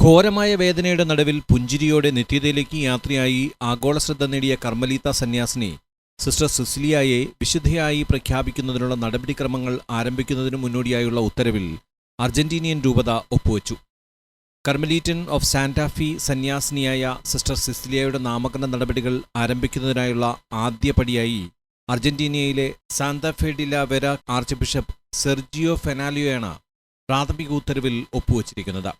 ഘോരമായ വേദനയുടെ നടുവിൽ പുഞ്ചിരിയോടെ നിത്യതയിലേക്ക് യാത്രയായി ആഗോള ശ്രദ്ധ നേടിയ കർമ്മലീത്ത സന്യാസിനി സിസ്റ്റർ സിസിലിയയെ വിശുദ്ധയായി പ്രഖ്യാപിക്കുന്നതിനുള്ള നടപടിക്രമങ്ങൾ ആരംഭിക്കുന്നതിന് മുന്നോടിയായുള്ള ഉത്തരവിൽ അർജന്റീനിയൻ രൂപത ഒപ്പുവച്ചു. കർമലീറ്റൻ ഓഫ് സാന്റാഫി സന്യാസിനിയായ സിസ്റ്റർ സിസിലിയയുടെ നാമകരണ നടപടികൾ ആരംഭിക്കുന്നതിനായുള്ള ആദ്യപടിയായി അർജന്റീനയിലെ സാന്താഫെഡില വെര ആർച്ച് ബിഷപ്പ് സെർജിയോ ഫെനാലിയോയാണ് പ്രാഥമിക ഉത്തരവിൽ ഒപ്പുവച്ചിരിക്കുന്നത്.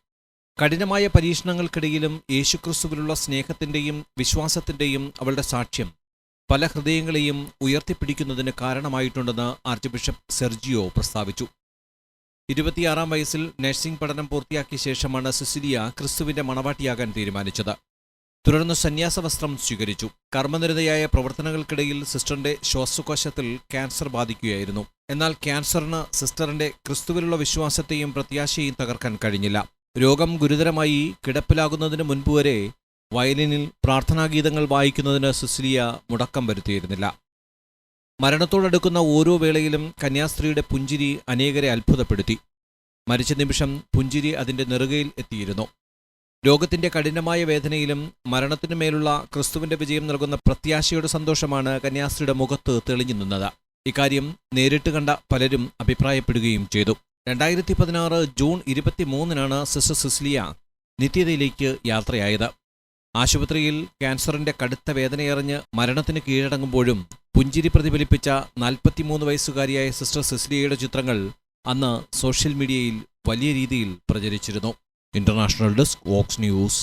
കഠിനമായ പരീക്ഷണങ്ങൾക്കിടയിലും യേശുക്രിസ്തുവിലുള്ള സ്നേഹത്തിന്റെയും വിശ്വാസത്തിന്റെയും അവളുടെ സാക്ഷ്യം പല ഹൃദയങ്ങളെയും ഉയർത്തിപ്പിടിക്കുന്നതിന് കാരണമായിട്ടുണ്ടെന്ന് ആർച്ച് ബിഷപ്പ് സെർജിയോ പ്രസ്താവിച്ചു. ഇരുപത്തിയാറാം വയസ്സിൽ നഴ്സിംഗ് പഠനം പൂർത്തിയാക്കിയ ശേഷമാണ് സിസിലിയ ക്രിസ്തുവിന്റെ മണവാട്ടിയാകാൻ തീരുമാനിച്ചത്. തുടർന്ന് സന്യാസവസ്ത്രം സ്വീകരിച്ചു. കർമ്മനിരതയായ പ്രവർത്തനങ്ങൾക്കിടയിൽ സിസ്റ്ററിന്റെ ശ്വാസകോശത്തിൽ ക്യാൻസർ ബാധിക്കുകയായിരുന്നു. എന്നാൽ ക്യാൻസറിന് സിസ്റ്ററിന്റെ ക്രിസ്തുവിലുള്ള വിശ്വാസത്തെയും പ്രത്യാശയെയും തകർക്കാൻ കഴിഞ്ഞില്ല. രോഗം ഗുരുതരമായി കിടപ്പിലാകുന്നതിന് മുൻപ് വരെ വയലിനിൽ പ്രാർത്ഥനാഗീതങ്ങൾ വായിക്കുന്നതിന് സുസിലിയ മുടക്കം വരുത്തിയിരുന്നില്ല. മരണത്തോടടുക്കുന്ന ഓരോ വേളയിലും കന്യാസ്ത്രീയുടെ പുഞ്ചിരി അനേകരെ അത്ഭുതപ്പെടുത്തി. മരിച്ച നിമിഷം പുഞ്ചിരി അതിന്റെ നെറുകയിൽ എത്തിയിരുന്നു. രോഗത്തിന്റെ കഠിനമായ വേദനയിലും മരണത്തിനു മേലുള്ള ക്രിസ്തുവിന്റെ വിജയം നൽകുന്ന പ്രത്യാശയുടെ സന്തോഷമാണ് കന്യാസ്ത്രീയുടെ മുഖത്ത് തെളിഞ്ഞു നിന്നത്. ഇക്കാര്യം നേരിട്ട് കണ്ട പലരും അഭിപ്രായപ്പെടുകയും ചെയ്തു. രണ്ടായിരത്തി പതിനാറ് ജൂൺ ഇരുപത്തിമൂന്നിനാണ് സിസ്റ്റർ സിസ്ലിയ നിത്യതയിലേക്ക് യാത്രയായത്. ആശുപത്രിയിൽ ക്യാൻസറിന്റെ കടുത്ത വേദനയറിഞ്ഞ് മരണത്തിന് കീഴടങ്ങുമ്പോഴും പുഞ്ചിരി പ്രതിഫലിപ്പിച്ച നാൽപ്പത്തിമൂന്ന് വയസ്സുകാരിയായ സിസ്റ്റർ സിസ്ലിയയുടെ ചിത്രങ്ങൾ അന്ന് സോഷ്യൽ മീഡിയയിൽ വലിയ രീതിയിൽ പ്രചരിച്ചിരുന്നു. International desk Vox News.